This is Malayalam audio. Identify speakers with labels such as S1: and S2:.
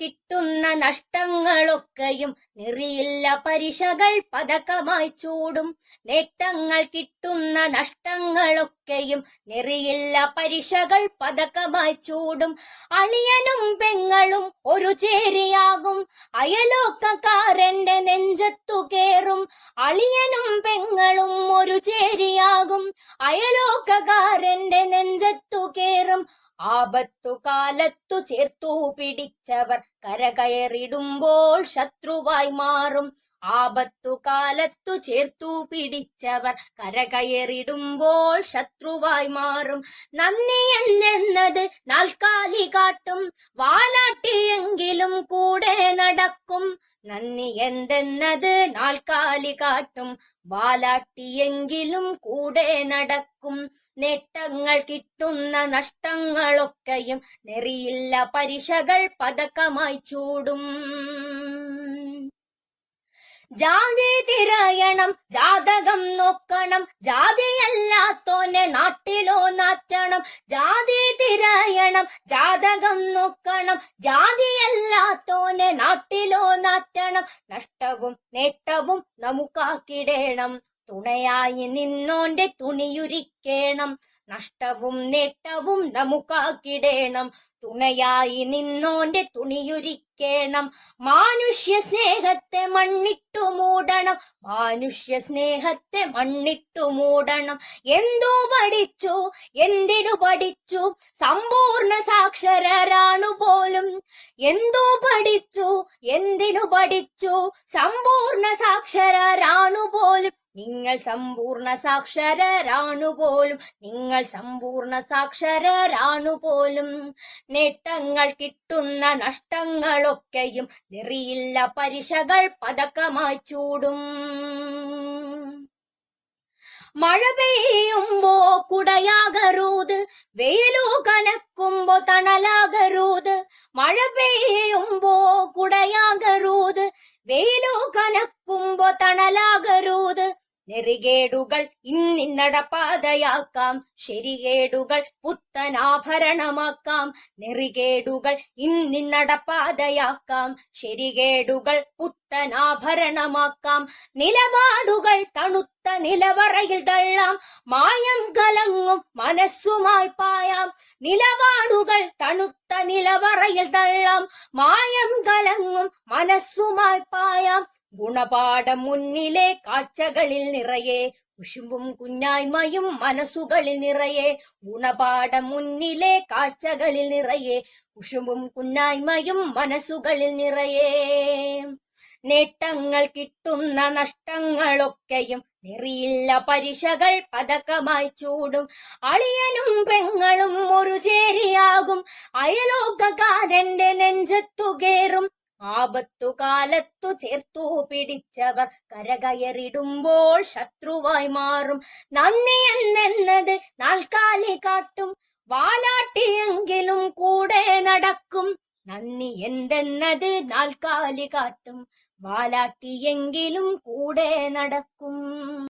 S1: കിട്ടുന്ന നഷ്ടങ്ങളൊക്കെയും നിറയില്ല പരിശകൾ പതക്കമായി ചൂടും. നേട്ടങ്ങൾ കിട്ടുന്ന നഷ്ടങ്ങളൊക്കെയും നിറയില്ല പരിശകൾ പതക്കമായി ചൂടും. അളിയനും പെങ്ങളും ഒരു ചേരിയാകും. അയലോക്കക്കാരന്റെ നെഞ്ചത്തു കേറും. അളിയനും പെങ്ങളും ഒരു ചേരിയാകും. അയലോക്കക്കാരന്റെ നെഞ്ചത്തു കേറും. ആപത്തു കാലത്തു ചേർത്തു പിടിച്ചവർ കരകയറിടുമ്പോൾ ശത്രുവായി മാറും. ആപത്തു കാലത്തു ചേർത്തു പിടിച്ചവർ കരകയറിടുമ്പോൾ ശത്രുവായി മാറും. നന്ദി എന്നെന്നത് നാൽക്കാലി കാട്ടും വാലാട്ടിയെങ്കിലും കൂടെ നടക്കും. നന്ദി എന്തെന്നത് നാൽക്കാലി കാട്ടും വാലാട്ടിയെങ്കിലും കൂടെ നടക്കും. നേട്ടങ്ങൾ കിട്ടുന്ന നഷ്ടങ്ങളൊക്കെയും നെറിയില്ല പരീക്ഷകൾ പതക്കമായി ചൂടും. ജാതി തിരയണം ജാതകം നോക്കണം ജാതിയല്ലാത്തോനെ നാട്ടിലോ നാറ്റണം. ജാതി തിരയണം ജാതകം നോക്കണം ജാതിയല്ലാത്തോനെ നാട്ടിലോ നാറ്റണം. നഷ്ടവും നേട്ടവും നമുക്കാക്കിടേണം. തുണയായി നിന്നോന്റെ തുണിയുരിക്കേണം. നഷ്ടവും നേട്ടവും നമുക്കാക്കിടേണം. തുണയായി നിന്നോന്റെ തുണിയുരിക്കേണം. മാനുഷ്യ സ്നേഹത്തെ മണ്ണിട്ടു മൂടണം. മാനുഷ്യ സ്നേഹത്തെ മണ്ണിട്ടു മൂടണം. എന്തോ പഠിച്ചു എന്തിനു പഠിച്ചു? സമ്പൂർണ സാക്ഷരരാണു പോലും. എന്തോ പഠിച്ചു എന്തിനു പഠിച്ചു? സമ്പൂർണ സാക്ഷരരാണു പോലും. നിങ്ങൾ സമ്പൂർണ സാക്ഷരരാണു പോലും നിങ്ങൾ സമ്പൂർണ സാക്ഷരരാണു പോലും. നേട്ടങ്ങൾ കിട്ടുന്ന നഷ്ടങ്ങളൊക്കെയും നെറിയില്ല പരിശകൾ പതക്കമായി ചൂടും. മഴ പെയ്യുമ്പോ കുടയാകരുത് വെയിലു കനക്കുമ്പോ തണലാകരുത്. മഴ പെയ്യുമ്പോ കുടയാകരുത് വെയിലു കനക്കുമ്പോ തണലാകരുത്. നെറികേടുകൾ ഇന്നിന്നടപ്പാതയാക്കാം ശരികേടുകൾ പുത്തനാഭരണമാക്കാം. നെറികേടുകൾ ഇന്നിന്നടപ്പാതയാക്കാം ശരികേടുകൾ പുത്തനാഭരണമാക്കാം. നിലപാടുകൾ തണുത്ത നിലവറയിൽ തള്ളാം. മായം കലങ്ങും മനസ്സുമായി പായാം. നിലപാടുകൾ തണുത്ത നിലവറയിൽ തള്ളാം. മായം കലങ്ങും മനസ്സുമായി പായാം. ഗുണപാഠം മുന്നിലെ കാഴ്ചകളിൽ നിറയെ കുശുമ്പും കുഞ്ഞായ്മയും മനസ്സുകളിൽ നിറയെ ഗുണപാഠം മുന്നിലെ കാഴ്ചകളിൽ നിറയെ കുശുമ്പും കുഞ്ഞായ്മയും മനസ്സുകളിൽ നിറയെ. നേട്ടങ്ങൾ കിട്ടുന്ന നഷ്ടങ്ങളൊക്കെയും നെറിയില്ല പരീക്ഷകൾ പതക്കമായി ചൂടും. അളിയനും പെങ്ങളും ഒരു ചേരിയാകും. അയലോകകാരന്റെ നെഞ്ചത്തു കേറും ആപത്തു കാലത്തു ചേർത്തു പിടിച്ചവർ കരകയറിടുമ്പോൾ ശത്രുവായി മാറും. നന്ദി എന്നെന്നത് നാൽക്കാലി കാട്ടും. വാലാട്ടിയെങ്കിലും കൂടെ നടക്കും. നന്ദി എന്തെന്നത് നാൽക്കാലി കാട്ടും. വാലാട്ടിയെങ്കിലും കൂടെ നടക്കും.